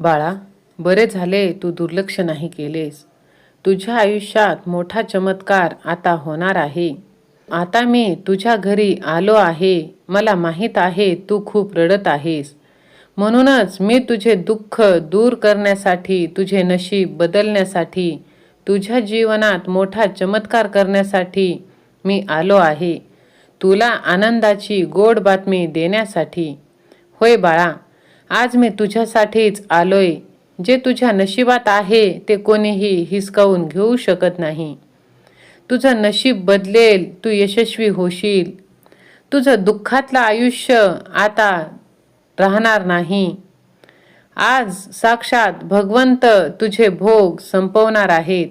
बाळा बरे झाले तू दुर्लक्ष नाही केलेस. तुझ्या आयुष्यात मोठा चमत्कार आता होणार आहे. आता मी तुझ्या घरी आलो आहे. मला माहीत आहे तू खूप रडत आहेस. म्हणूनच मी तुझे दुःख दूर करण्यासाठी तुझे नशीब बदलण्यासाठी तुझ्या जीवनात मोठा चमत्कार करण्यासाठी मी आलो आहे. तुला आनंदाची गोड बातमी देण्यासाठी. होय बाळा आज मी तुझ्यासाठीच आलोय. जे तुझ्या नशिबात आहे ते कोणीही हिसकावून घेऊ शकत नाही. तुझं नशीब बदलेल तू यशस्वी होशील. तुझं दुःखातलं आयुष्य आता राहणार नाही. आज साक्षात भगवंत तुझे भोग संपवणार आहेत.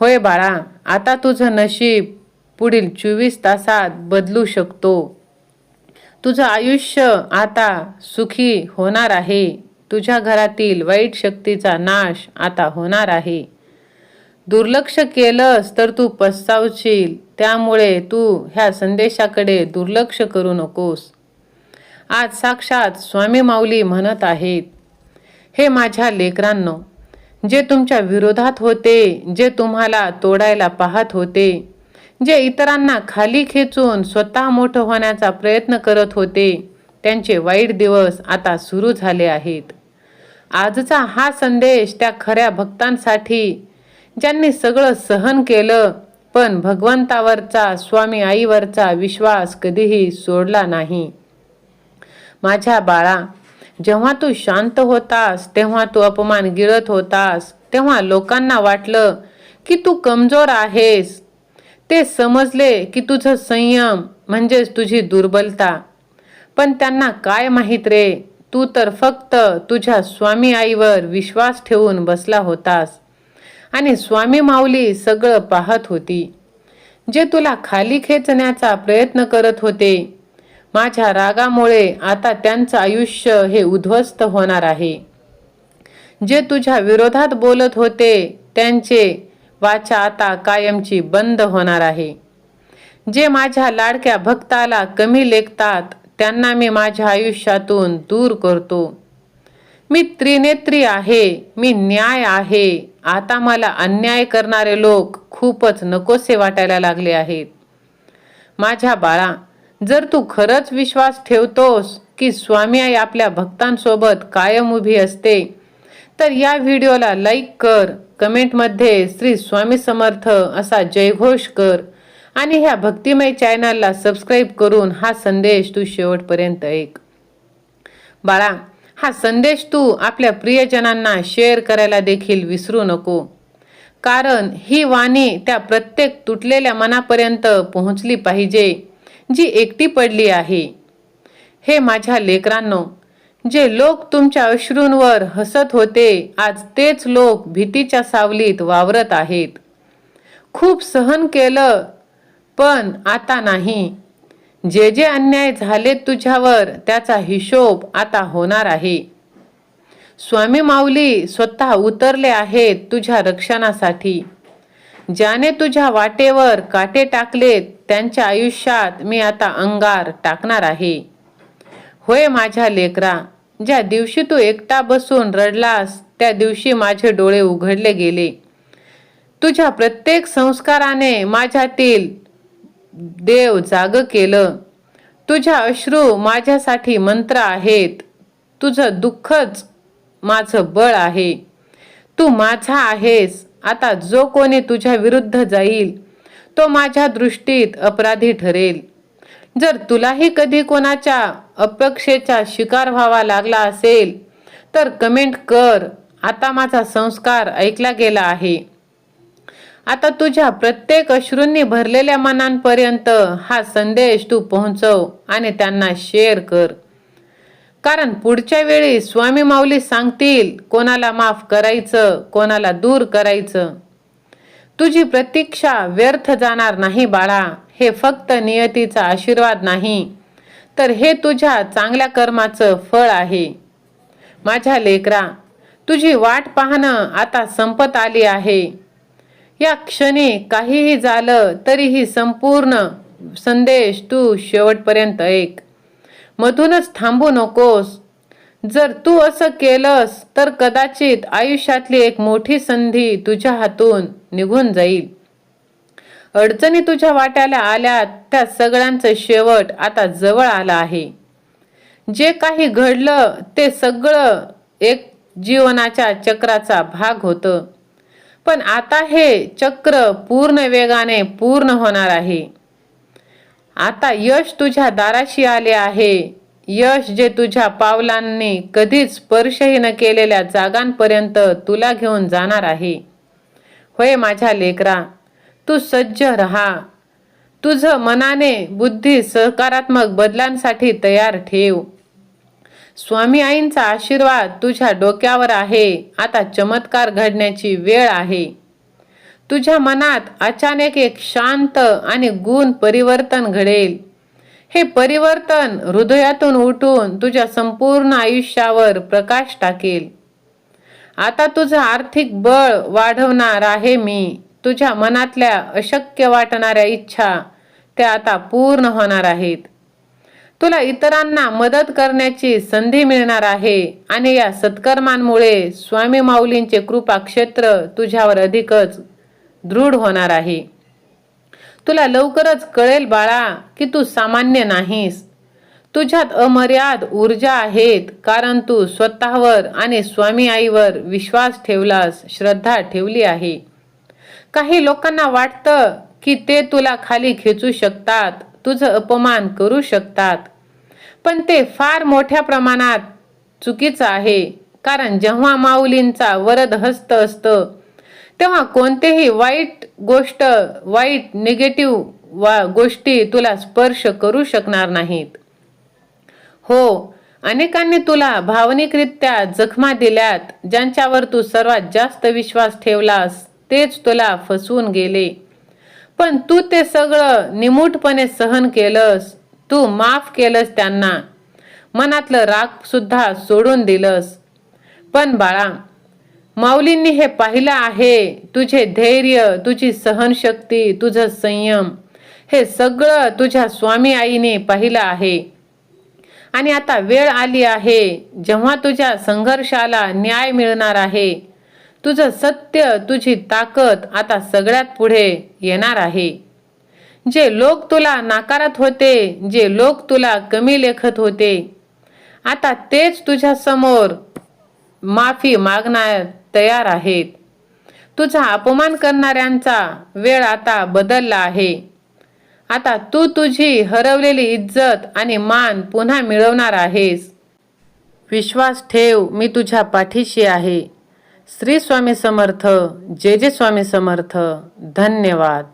होय बाळा आता तुझं नशीब पुढील चोवीस तासात बदलू शकतो. तुझं आयुष्य आता सुखी होणार आहे. तुझ्या घरातील वाईट शक्तीचा नाश आता होणार आहे. दुर्लक्ष केलंस तर तू पस्तावशील. त्यामुळे तू ह्या संदेशाकडे दुर्लक्ष करू नकोस. आज साक्षात स्वामी माऊली म्हणत आहेत हे माझ्या लेकरांनो जे तुमच्या विरोधात होते जे तुम्हाला तोडायला पाहत होते जे इतरांना खाली खेचून स्वतः मोठं होण्याचा प्रयत्न करत होते त्यांचे वाईट दिवस आता सुरू झाले आहेत. आजचा हा संदेश त्या खऱ्या भक्तांसाठी ज्यांनी सगळं सहन केलं पण भगवंतावरचा स्वामी आईवरचा विश्वास कधीही सोडला नाही. माझ्या बाळा जेव्हा तू शांत होतास तेव्हा तू अपमान गिळत होतास तेव्हा लोकांना वाटलं की तू कमजोर आहेस ते समजले की तुझं संयम म्हणजेच तुझी दुर्बलता. पण त्यांना काय माहीत रे? तू तर फक्त तुझ्या स्वामी आईवर विश्वास ठेवून बसला होतास. आणि स्वामी माऊली सगळं पाहत होती. जे तुला खाली खेचण्याचा प्रयत्न करत होते माझ्या रागामुळे आता त्यांचं आयुष्य हे उद्ध्वस्त होणार आहे. जे तुझ्या विरोधात बोलत होते त्यांचे वाचा आता कायमची बंद होणार आहे. जे माझ्या लाडक्या भक्ताला कमी लेखतात त्यांना मी माझ्या आयुष्यातून दूर करतो. मी त्रिनेत्री आहे मी न्याय आहे. आता मला अन्याय करणारे लोक खूपच नकोसे वाटायला लागले आहेत. माझ्या बाळा जर तू खरंच विश्वास ठेवतोस की स्वामी आई आपल्या भक्तांसोबत कायम उभी असते तर या व्हिडिओला लाईक कर. कमेंटमध्ये श्री स्वामी समर्थ असा जयघोष कर. आणि ह्या भक्तिमय चॅनलला सबस्क्राईब करून हा संदेश तू शेवटपर्यंत ऐक. बाळा हा संदेश तू आपल्या प्रियजनांना शेअर करायला देखील विसरू नको. कारण ही वाणी त्या प्रत्येक तुटलेल्या मनापर्यंत पोहोचली पाहिजे जी एकटी पडली आहे. हे माझ्या लेकरांनो जे लोक तुमच्या अश्रूंवर हसत होते आज तेच लोक भीतीच्या सावलीत वावरत आहेत. खूप सहन केलं पण आता नाही. जे जे अन्याय झाले तुझ्यावर त्याचा हिशोब आता होणार आहे. स्वामी माऊली स्वतः उतरले आहेत तुझ्या रक्षणासाठी. ज्याने तुझ्या वाटेवर काटे टाकलेत त्यांच्या आयुष्यात मी आता अंगार टाकणार आहे. होय माझ्या लेकरा ज्या दिवशी तू एकटा बसून रडलास त्या दिवशी माझे डोळे उघडले गेले. तुझ्या प्रत्येक संस्काराने माझ्यातील देव जाग केलं. तुझ्या अश्रू माझ्यासाठी मंत्र आहेत. तुझं दुःखच माझं बळ आहे. तू माझा आहेस. आता जो कोणी तुझ्या विरुद्ध जाईल तो माझ्या दृष्टीत अपराधी ठरेल. जर तुलाही कधी कोणाच्या अपेक्षेचा शिकार व्हावा लागला असेल तर कमेंट कर. आता माझा संस्कार ऐकला गेला आहे. आता तुझ्या प्रत्येक अश्रूंनी भरलेल्या मनांपर्यंत हा संदेश तू पोहोचव आणि त्यांना शेअर कर. कारण पुढच्या वेळी स्वामी माऊली सांगतील कोणाला माफ करायचं कोणाला दूर करायचं. तुझी प्रतीक्षा व्यर्थ जाणार नाही बाळा. हे फक्त नियतीचा आशीर्वाद नाही तर हे तुझ्या चांगल्या कर्माचं फळ आहे. माझ्या लेकरा तुझी वाट पाहणं आता संपत आली आहे. या क्षणी काहीही झालं तरीही संपूर्ण संदेश तू शेवटपर्यंत ऐक. मधूनच थांबू नकोस. जर तू असं केलंस तर कदाचित आयुष्यातली एक मोठी संधी तुझ्या हातून निघून जाईल. अडचणी तुझ्या वाट्याला आल्या त्या सगळ्यांचं शेवट आता जवळ आला आहे. जे काही घडलं ते सगळं एक जीवनाच्या चक्राचा भाग होतं. पण आता हे चक्र पूर्ण वेगाने पूर्ण होणार आहे. आता यश तुझ्या दाराशी आले आहे. यश जे तुझ्या पावलांनी कधीच स्पर्शही न केलेल्या जागांपर्यंत तुला घेऊन जाणार आहे. होय माझ्या लेकरा तू सज्ज रहा. तुझं मनाने बुद्धी सहकारात्मक बदलांसाठी तयार ठेव. स्वामी आईंचा आशीर्वाद तुझ्या डोक्यावर आहे. आता चमत्कार घडण्याची वेळ आहे. तुझ्या मनात अचानक एक शांत आणि गुण परिवर्तन घडेल. हे परिवर्तन हृदयातून उठून तुझ्या संपूर्ण आयुष्यावर प्रकाश टाकेल. आता तुझं आर्थिक बळ वाढवणार आहे मी. तुझ्या मनातल्या अशक्य वाटणाऱ्या इच्छा त्या आता पूर्ण होणार आहेत. तुला इतरांना मदत करण्याची संधी मिळणार आहे आणि या सत्कर्मांमुळे स्वामी माऊलींचे कृपा क्षेत्र तुझ्यावर अधिकच दृढ होणार आहे. तुला लवकरच कळेल बाळा की तू सामान्य नाहीस. तुझ्यात अमर्याद ऊर्जा आहेत कारण तू स्वतःवर आणि स्वामी आईवर विश्वास ठेवलास श्रद्धा ठेवली आहे. काही लोकांना वाटतं की ते तुला खाली खेचू शकतात तुझं अपमान करू शकतात. पण ते फार मोठ्या प्रमाणात चुकीचं आहे कारण जेव्हा माऊलींचा वरद हस्त असतं तेव्हा कोणतेही वाईट गोष्ट वाईट निगेटिव्ह वा गोष्टी तुला स्पर्श करू शकणार नाहीत. हो अनेकांनी तुला भावनिकरित्या जखमा दिल्यात ज्यांच्यावर तू सर्वात जास्त विश्वास ठेवलास. तेच तुला फसवून गेले. पण तू ते सगळं निमूटपणे सहन केलंस. तू माफ केलंस त्यांना. मनातलं राग सुद्धा सोडून दिलंस. पण बाळा माऊलींनी हे पाहिलं आहे. तुझे धैर्य तुझी सहनशक्ती तुझं संयम हे सगळं तुझ्या स्वामी आईने पाहिलं आहे. आणि आता वेळ आली आहे. जेव्हा तुझ्या संघर्षाला न्याय मिळणार आहे तुझं सत्य तुझी ताकद आता सगळ्यात पुढे येणार आहे. जे लोक तुला नाकारत होते जे लोक तुला कमी लेखत होते आता तेच तुझ्या समोर माफी मागणार तयार आहेत. तुझा अपमान करणाऱ्यांचा वेळ आता बदलला आहे. आता तू तुझी हरवलेली इज्जत आणि मान पुन्हा मिळवणार आहेस. विश्वास ठेव मी तुझ्या पाठीशी आहे. श्री स्वामी समर्थ जे जे स्वामी समर्थ धन्यवाद.